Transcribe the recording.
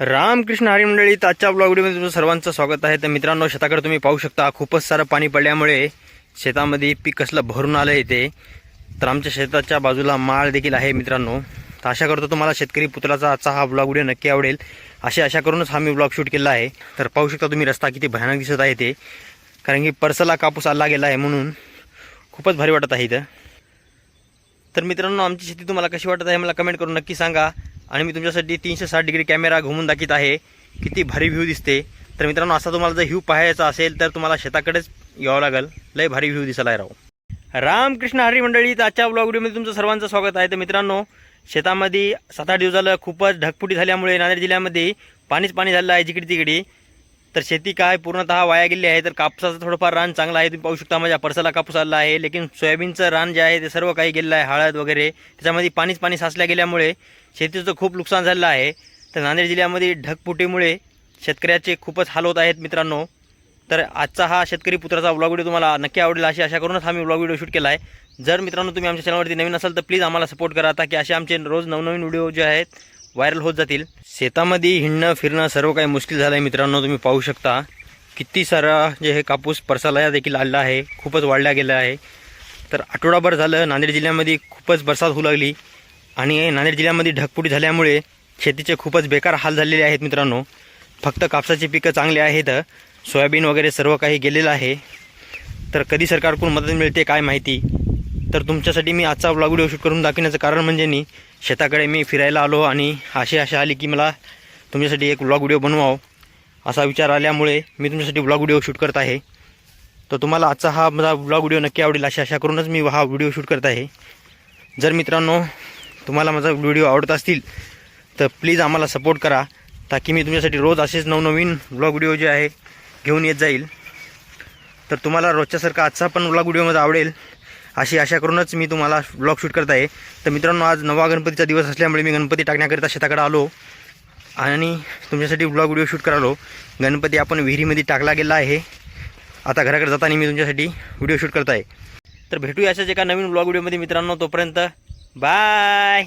रामकृष्ण हरी मंडळी आजच्या ब्लॉग व्हिडिओमध्ये तुमचं सर्वांचं स्वागत आहे. तर मित्रांनो शेताकडे तुम्ही पाहू शकता खूपच सारं पाणी पडल्यामुळे शेतामध्ये पीक कसलं भरून आलं इथे तर आमच्या शेताच्या बाजूला माळ देखील आहे मित्रांनो. तर आशा करतो तुम्हाला शेतकरी पुतळाचा आजचा हा ब्लॉग व्हिडिओ नक्की आवडेल. अशी आशा करूनच हा मी ब्लॉग शूट केला आहे. तर पाहू शकता तुम्ही रस्ता किती भयानक दिसत आहे ते. कारण की परसला कापूस आला गेला आहे म्हणून खूपच भारी वाटत आहे इथं. तर मित्रांनो आमची शेती तुम्हाला कशी वाटत आहे मला कमेंट करून नक्की सांगा. आणि मी तुमच्यासाठी तीनशे साठ डिग्री कॅमेरा घुमून दाखवत आहे. किती भारी व्ह्यू दिसते. तर मित्रांनो असा तुम्हाला जर व्ह्यू पाहायचा असेल तर तुम्हाला शेताकडेच यावं लागेल. लय भारी व्ह्यू दिसायला आहे राव. रामकृष्ण हरी मंडळी आजच्या ब्लॉग व्हिडिओमध्ये तुमचं सर्वांचं स्वागत आहे. तर मित्रांनो शेतामध्ये सात आठ दिवसाला खूपच ढगफुटी झाल्यामुळे नांदेड जिल्ह्यामध्ये पाणीच पाणी झालेलं आहे जिकडे तिकडे. तर शेती काय पूर्णतः वाया गेली आहे तर कापसाचं थोडंफार रान चांगलं आहे. तुम्ही पाहू शकता माझ्या परसाला कापूस आला आहे. लेकिन सोयाबीनचं रान जे आहे ते सर्व काही गेलेलं आहे हळद वगैरे. त्याच्यामध्ये पाणीच पाणी साचल्या गेल्यामुळे शेतीचं खूप नुकसान झालेलं आहे. तर नांदेड जिल्ह्यामध्ये ढगफुटीमुळे शेतकऱ्याचे खूपच हाल होत आहेत मित्रांनो. तर आजचा हा शेतकरी पुत्राचा ब्लॉग व्हिडिओ तुम्हाला नक्की आवडेल अशी आशा करूनच हा मी ब्लॉग व्हिडिओ शूट केला आहे जर मित्रांनो तुम्ही आमच्या चॅनलवरती नवीन असाल तर प्लीज आम्हाला सपोर्ट करा. ताकी असे आमचे रोज नवनवीन व्हिडिओ जे आहेत व्हायरल होत जातील. शेतामध्ये हिंडणं फिरणं सर्व काही मुश्किल झालं आहे मित्रांनो. तुम्ही पाहू शकता. किती सारा जे हे कापूस परसाला देखील आलेला आहे. खूपच वाढला गेला आहे. तर आठवडाभर झालं नांदेड जिल्ह्यामध्ये खूपच बरसात होऊ लागली. आणि नांदेड जिल्ह्यामध्ये ढगपुटी झाल्यामुळे शेतीचे खूपच बेकार हाल झालेले आहेत मित्रांनो. फक्त कापसाची पिकं चांगली आहेत. सोयाबीन वगैरे सर्व काही गेलेलं आहे. तर कधी सरकारकडून मदत मिळते काय माहिती? तर तुमच्यासाठी मी आजचा ब्लॉग व्हिडिओ शूट करून दाखवण्याचं कारण म्हणजे मी शेताकडे मी फिरायला आलो आणि अशी आशा आली की मला तुमच्यासाठी एक ब्लॉग व्हिडिओ बनवावं. असा विचार आल्यामुळे मी तुमच्यासाठी ब्लॉग व्हिडिओ शूट करत आहे. तर तुम्हाला आजचा हा माझा ब्लॉग व्हिडिओ नक्की आवडेल अशी आशा करूनच मी हा व्हिडिओ शूट करत आहे. जर मित्रांनो तुम्हाला माझा व्हिडिओ आवडत असतील तर प्लीज आम्हाला सपोर्ट करा ताकी मी तुमच्यासाठी रोज असेच नवनवीन ब्लॉग व्हिडिओ जे आहे घेऊन येत जाईल. तर तुम्हाला रोजच्यासारखा आजचा पण ब्लॉग व्हिडिओ माझा आवडेल. अशी आशा करूनच मी तुम्हाला ब्लॉग शूट करत आहे. तर मित्रांनो आज नवा गणपतीचा दिवस असल्यामुळे मी गणपती टाकण्याकरिता शेताकडे आलो आणि तुमच्यासाठी ब्लॉग व्हिडिओ शूट करालो. गणपती आपण विहिरीमध्ये टाकला गेला आहे. आता घराकडे जाताना मी तुमच्यासाठी व्हिडिओ शूट करत आहे. तर भेटूया अशाच एका नवीन ब्लॉग व्हिडिओमध्ये मित्रांनो तोपर्यंत बाय!